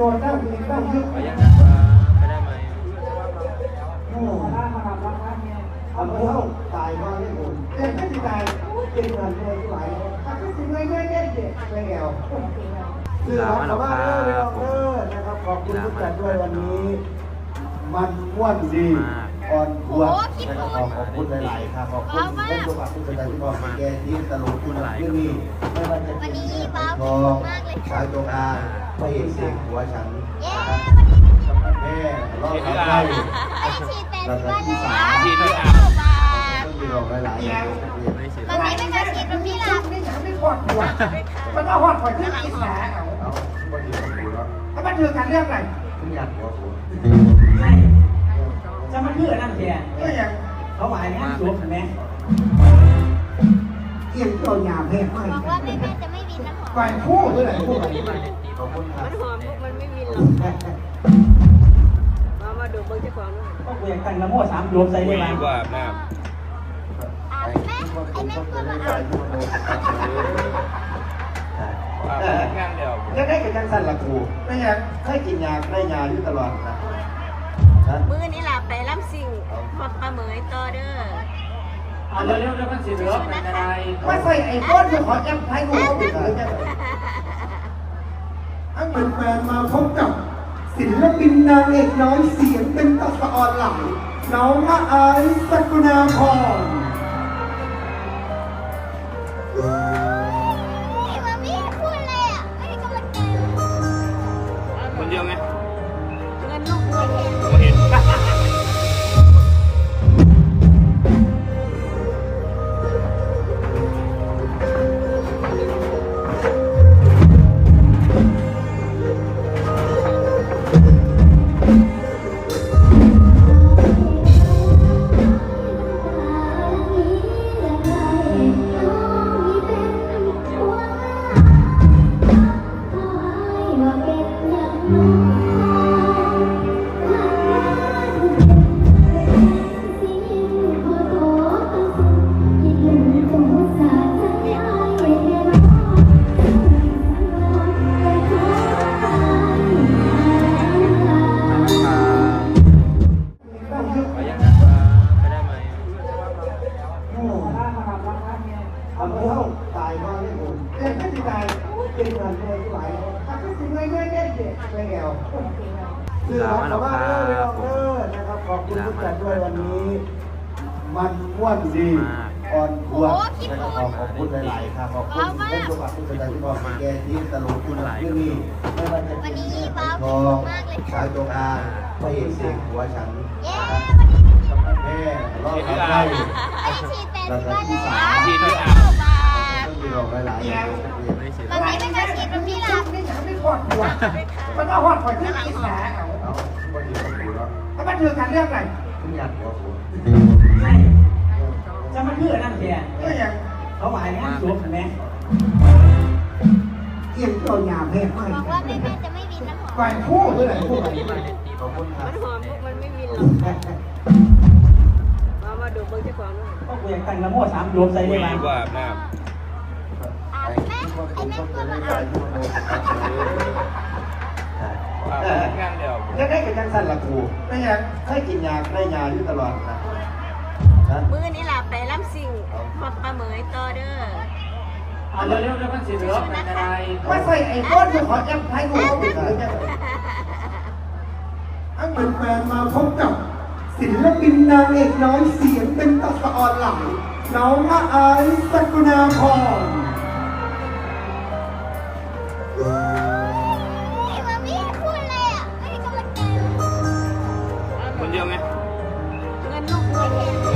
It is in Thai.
โดนได้ยิงได้ยึดก็ยังนับว่าไม่ได้ไหมโอ้ทำให้เขาตายมาเนี่ยผมเอ็นไม่ตายเป็นเงินเลยไหลถ้าก็สิเงยเงยเงยเด็กไม่แอวคือเราขอบคุณนะครับขอบคุณทุกท่านด้วยวันนี้ มันม่วนดี อ่อนควรนะครับขอขอบคุณหลายๆครับขอบคุณท่านผู้ฟังทุกท่านที่บอกแกที่ตลกคุณเรื่องนี้ไม่ว่าจะเป็นทองสายตรงอาพระเอกเสียงหัวฉันเย้แม่รอบขับไล่ไอ้ฉีดเป็นวันเลยที่ที่อาต้องมีรองหลายๆอย่างที่สามวันนี้เป็นการฉีดเป็นพี่หลับไม่ฉันไม่ปวดหัวมันเอาหอดหัวที่กินแหนเอาเอาบางทีต้องดูแล้วมันคือการเรื่องอะไรทุกอย่างหัวผม จะมาเพื่อนั่นเพียก็อย่างเขาหมายงานสวมเห็นไหมเกี่ยงตัวยามแห้งไม่บอกว่าแม่แม่จะไม่มีน้ำหอมฝ่ายคู่ด้วยไหนคู่ไหนขอบคุณครับก็คุยกันละโม่สามรวมใส่ได้ไหมดีกว่าน้อาบแม่ทุกคนไอ้แม่ต้องก็จะมาได้อาใจบทุกคนำอาบงานเดียวจะได้กับจังสันละครูไม่อย่างให้กินยาได้ยาอยู่ตลอดนะนะ มือนี่ล่ะไปล้ำสิ่งพอปลาเหมยต่อเด้อเอาเร็วๆแล้วมันสิเหลือเป็นอะไรว่าใส่ไอ้ก้อนจะขอแอมไทยรู้ผิดเลยเนี่ยอันเป็นแฟนมาพบกับศิลปินนางเอกน้อยเสียงเป็นตะสะออนหลังน้องอาอายสกุณาพร เขาตายมาเนี่ยผมเอ็นไม่ตายเป็นเงินเลยไหลถ้าก็สิเงยเงยเงยเด็กไม่แอวคือเราขอบคุณนะครับขอบคุณทุกท่านด้วยวันนี้ มันม่วนดี อ่อนควรนะครับขอขอบคุณหลายๆครับขอบคุณท่านผู้ฟังทุกท่านที่บอกแกที่ตลกคุณเรื่องนี้ไม่ว่าจะเป็นทองสายตรงอาพระเอกเสียงหัวฉันเย้แม่รอบขับไล่ไอ้ฉีดเป็นแล้วก็วันเลที่ยสามที่ที่อาต้องมีรองหลายๆอย่างไม่ได้สิมันนี้เป็นการฉีดเป็นพี่หลับไม่ฉันไม่ปวดหัวมันเอาหอดหัวที่กินแหนเอาเอาบางทีต้องดูแล้วแล้วมันคือการเรื่องอะไรทุกอย่างหัวผม จะมาเพื่อนั่นเพียก็อย่างเขาหมายงานสวมเห็นไหมเกี่ยงตัวยามแห้งไม่บอกว่าแม่แม่จะไม่มีน้ำหอมฝ่ายคู่ด้วยไหนคู่ไหนขอบคุณครับมันหอมพวกมันไม่มีหรอกมามาดูเบิ้งเจ้าของด้วยก็คุยกันละโม่สามรวมใส่ได้ไหมดีกว่าน้อาบแม่ทุกคนไอ้ต้องแม่จะก็ได้มาใจอาบทุกคนำอาบงานเดียวจะได้กับจังสันละครูไม่อย่างให้กินยาได้ยาอยู่ตลอดนะนะ มื้อนี้ล่ะไปล่ำสิ่งหมดปลาเหมยต่อเด้อเอาเร็วๆแล้วมันสิเหลือไม่ใส่ไอ้ก้อนมือขอแอมไทยกูเขาผิดเลยเนี่อันเป็นแฟนมาพบกับศิลปินนางเอกน้อยเสียงเป็นตะสะออนหลังน้องมะอายสกุณาพรคนเดียวไหมเงินลูกเงิน